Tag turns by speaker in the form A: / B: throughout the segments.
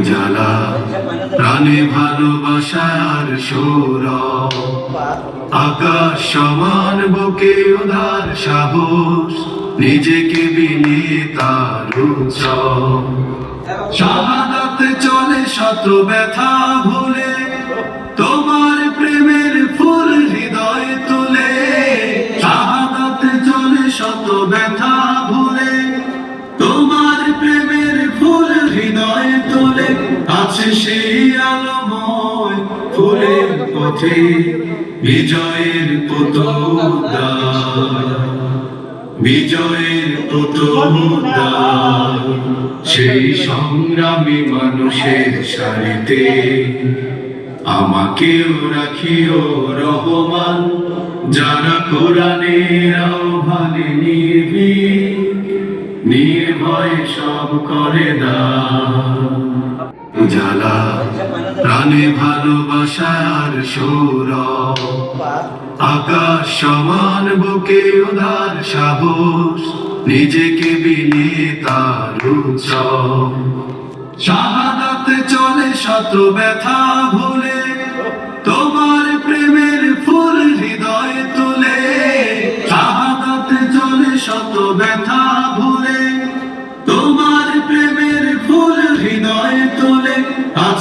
A: উজালা। প্রাণে ভালোবাসার সুর আকাশ সমান, বুকে উদার সাহস। নিজেকে বিলিয়ে তার চলে শত ব্যথা ভুলে। তোমার প্রেমের ফুল হৃদয়ে তুলে। শাহাদাতে চলে শত ব্যথা ভুলে। আছে সেই আলোময় ফুলের পথে, বিজয়ের পুতোদা বিজয়ের পুতোদা সেই সংগ্রামী মানুষের সারিতে। আমাকেও রাখিও রহমান, যারা কোরআনের আহ্বানে নির্ভীক, নির্ভয় সব করে দা উজালা, প্রাণে ভালোবাসার সুর আকাশ সমান, বুকে উদার সাহস, নিজেকে বিলিয়ে তার উৎসব। শাহাদাতে চলে শত ব্যথা ভুলে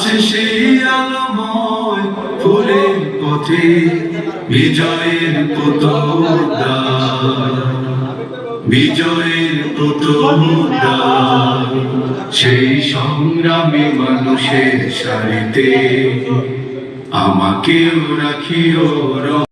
A: আছে সেই আলোময় ফুলের পথে, বিজয়ের পুতোদা বিজয়ের পুতোদা সেই সংগ্রামী মানুষের সারিতে আমাকেও রাখিও